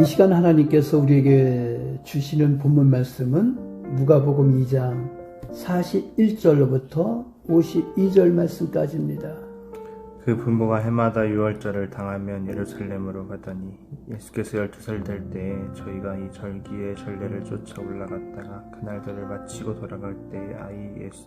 이 시간 하나님께서 우리에게 주시는 본문 말씀은 누가복음 2장 41절로부터 52절 말씀까지입니다. 그 분모가 해마다 유월절을 당하면 예루살렘으로 가더니 예수께서 열두 살 될 때에 저희가 이 절기의 전례를 쫓아 올라갔다가 그날들을 마치고 돌아갈 때에 아이 예수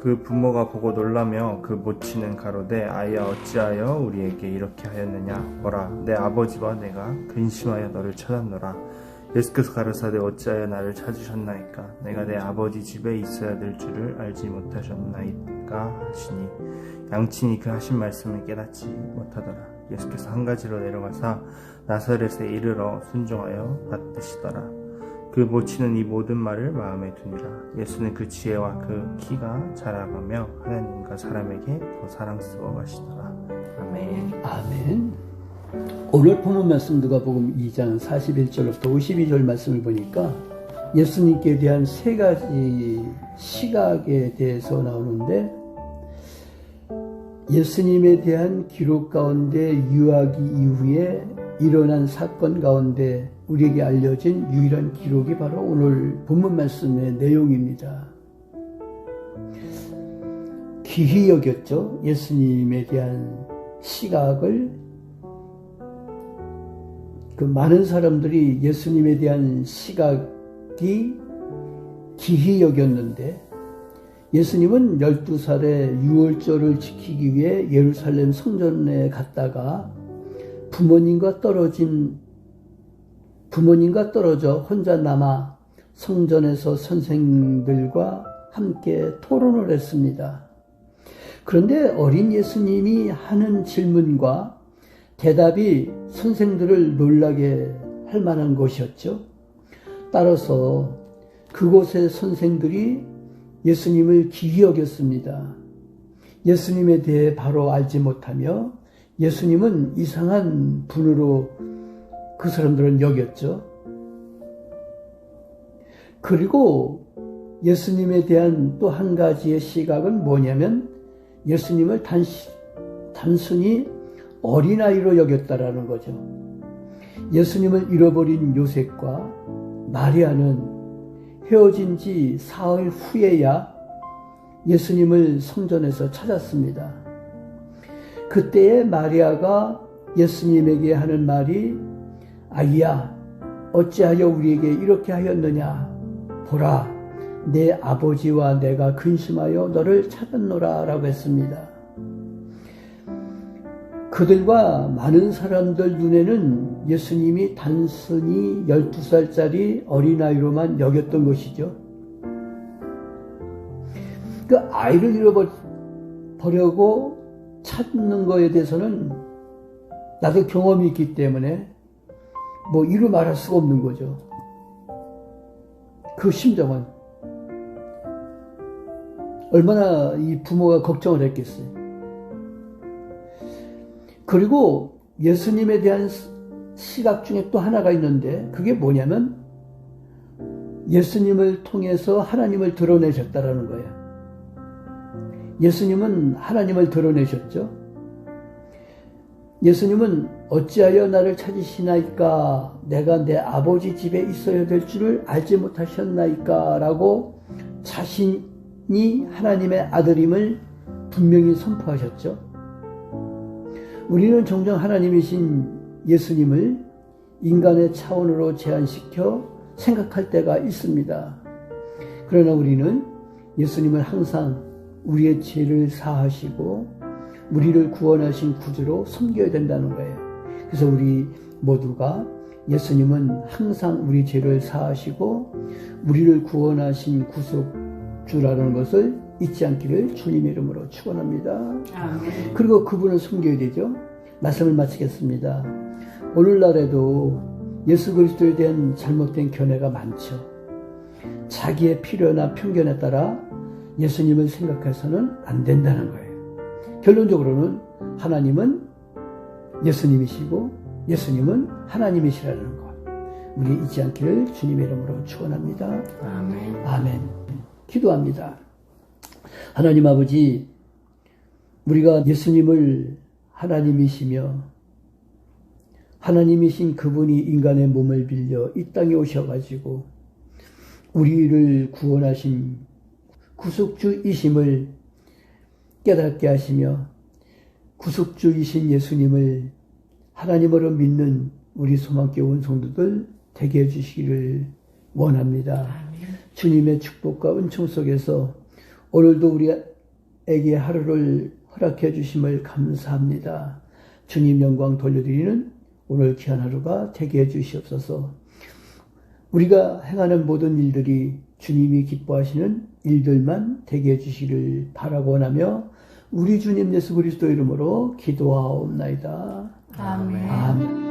그 부모가 보고 놀라며 그 모치는 가로되 아이야 어찌하여 우리에게 이렇게 하였느냐? 보라 내 아버지와 내가 근심하여 너를 찾았노라. 예수께서 가로사대 어찌하여 나를 찾으셨나이까? 내가 내 아버지 집에 있어야 될 줄을 알지 못하셨나이까 하시니 양친이 그 하신 말씀을 깨닫지 못하더라. 예수께서 한 가지로 내려가사 나사렛에 이르러 순종하여 받으시더라 그 모치는 이 모든 말을 마음에 두니라. 예수는 그 지혜와 그 키가 자라가며 하나님과 사람에게 더 사랑스러워 가시더라. 아멘. 아멘. 오늘 본문 말씀 누가복음 2장 41절부터 52절 말씀을 보니까 예수님께 대한 세 가지 시각에 대해서 나오는데 예수님에 대한 기록 가운데 유아기 이후에 일어난 사건 가운데 우리에게 알려진 유일한 기록이 바로 오늘 본문 말씀의 내용입니다. 기히 여겼죠. 예수님에 대한 시각을 그 많은 사람들이 예수님에 대한 시각이 기히 여겼는데 예수님은 12살에 유월절을 지키기 위해 예루살렘 성전에 갔다가 부모님과 떨어진 부모님과 떨어져 혼자 남아 성전에서 선생들과 함께 토론을 했습니다. 그런데 어린 예수님이 하는 질문과 대답이 선생들을 놀라게 할 만한 것이었죠. 따라서 그곳의 선생들이 예수님을 기이 여겼습니다. 예수님에 대해 바로 알지 못하며 예수님은 이상한 분으로 그 사람들은 여겼죠. 그리고 예수님에 대한 또 한 가지의 시각은 뭐냐면 예수님을 단시, 단순히 어린아이로 여겼다라는 거죠. 예수님을 잃어버린 요셉과 마리아는 헤어진 지 사흘 후에야 예수님을 성전에서 찾았습니다. 그때의 마리아가 예수님에게 하는 말이 아이야 어찌하여 우리에게 이렇게 하였느냐 보라 내 아버지와 내가 근심하여 너를 찾았노라 라고 했습니다. 그들과 많은 사람들 눈에는 예수님이 단순히 12살짜리 어린아이로만 여겼던 것이죠. 그 아이를 잃어버려고 찾는 것에 대해서는 나도 경험이 있기 때문에 뭐 이루 말할 수가 없는 거죠. 그 심정은 얼마나 이 부모가 걱정을 했겠어요. 그리고 예수님에 대한 시각 중에 또 하나가 있는데 그게 뭐냐면 예수님을 통해서 하나님을 드러내셨다라는 거예요. 예수님은 하나님을 드러내셨죠. 예수님은 어찌하여 나를 찾으시나이까 내가 내 아버지 집에 있어야 될 줄을 알지 못하셨나이까 라고 자신이 하나님의 아들임을 분명히 선포하셨죠. 우리는 종종 하나님이신 예수님을 인간의 차원으로 제한시켜 생각할 때가 있습니다. 그러나 우리는 예수님을 항상 우리의 죄를 사하시고 우리를 구원하신 구주로 섬겨야 된다는 거예요. 그래서 우리 모두가 예수님은 항상 우리 죄를 사하시고 우리를 구원하신 구속주라는 것을 잊지 않기를 주님의 이름으로 축원합니다. 그리고 그분을 섬겨야 되죠. 말씀을 마치겠습니다. 오늘날에도 예수 그리스도에 대한 잘못된 견해가 많죠. 자기의 필요나 편견에 따라 예수님을 생각해서는 안 된다는 거예요. 결론적으로는 하나님은 예수님이시고 예수님은 하나님이시라는 것. 우리 잊지 않기를 주님의 이름으로 축원합니다. 아멘. 아멘. 기도합니다. 하나님 아버지, 우리가 예수님을 하나님이시며 하나님이신 그분이 인간의 몸을 빌려 이 땅에 오셔가지고 우리를 구원하신 구속주이심을 깨닫게 하시며 구속주이신 예수님을 하나님으로 믿는 우리 소망교회 온 성도들 되게 해주시기를 원합니다. 주님의 축복과 은총 속에서 오늘도 우리에게 하루를 허락해 주심을 감사합니다. 주님 영광 돌려드리는 오늘 귀한 하루가 되게 해 주시옵소서. 우리가 행하는 모든 일들이 주님이 기뻐하시는 일들만 되게 해 주시기를 바라고 원하며 우리 주님 예수 그리스도 이름으로 기도하옵나이다. 아멘. 아멘.